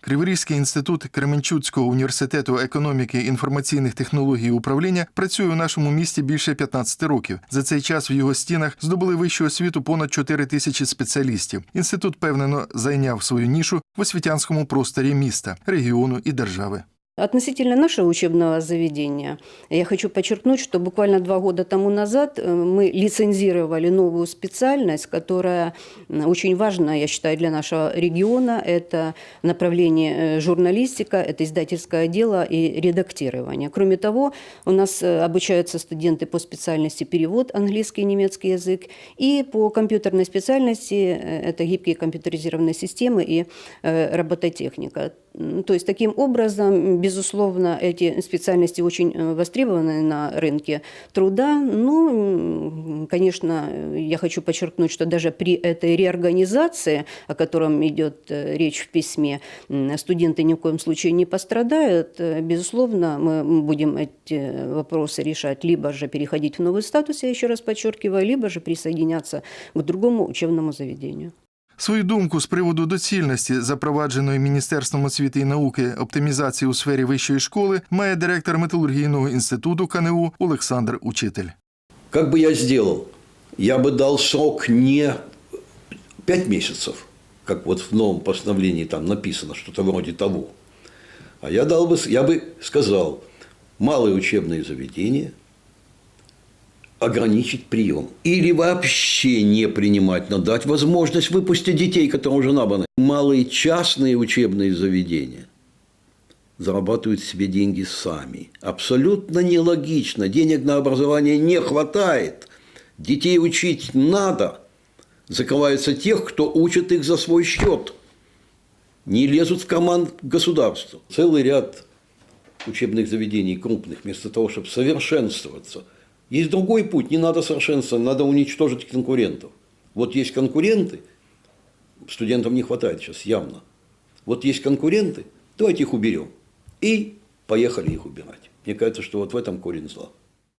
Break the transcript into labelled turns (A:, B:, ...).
A: Криворізький інститут Кременчуцького університету економіки, інформаційних технологій і управління працює у нашому місті більше 15 років. За цей час в його стінах здобули вищу освіту понад 4 тисячі спеціалістів. Інститут певнено зайняв свою нішу в освітянському просторі міста, регіону і держави.
B: Относительно нашего учебного заведения, я хочу подчеркнуть, что буквально два года тому назад э, мы лицензировали новую специальность, которая очень важна, я считаю, для нашего региона. Это направление э, журналистика, это издательское дело и редактирование. Кроме того, у нас э, обучаются студенты по специальности перевод английский и немецкий язык, и по компьютерной специальности это гибкие компьютеризированные системы и робототехника. То есть таким образом, безусловно, эти специальности очень э, востребованы на рынке труда. Ну, м, конечно, я хочу подчеркнуть, что даже при этой реорганизации, о котором идет э, речь в письме, студенты ни в коем случае не пострадают. Э, Безусловно, мы будем эти вопросы решать, либо же переходить в новый статус, я еще раз подчеркиваю, либо же присоединяться к другому учебному заведению.
A: Свою думку з приводу доцільності запровадженої Міністерством освіти і науки оптимізації у сфері вищої школи має директор металургійного інституту КНУ Олександр Учитель.
C: Как бы я сделал? Я бы дал срок не 5 месяцев, как вот в новом постановлении там написано, что-то вроде того. А я, дал бы, я бы сказал, малые учебные заведения ограничить прием. Или вообще не принимать, но дать возможность выпустить детей, которые уже набраны. Малые частные учебные заведения зарабатывают себе деньги сами. Абсолютно нелогично. Денег на образование не хватает. Детей учить надо. Закрываются тех, кто учит их за свой счет. Не лезут в команд государства. Целый ряд учебных заведений крупных, вместо того, чтобы совершенствоваться. Есть другой путь. Не надо совершенствоваться, надо уничтожить конкурентов. Вот есть конкуренты, студентам не хватает сейчас явно. Вот есть конкуренты, давайте их уберем. И поехали их убирать. Мне кажется, что вот в этом корень зла.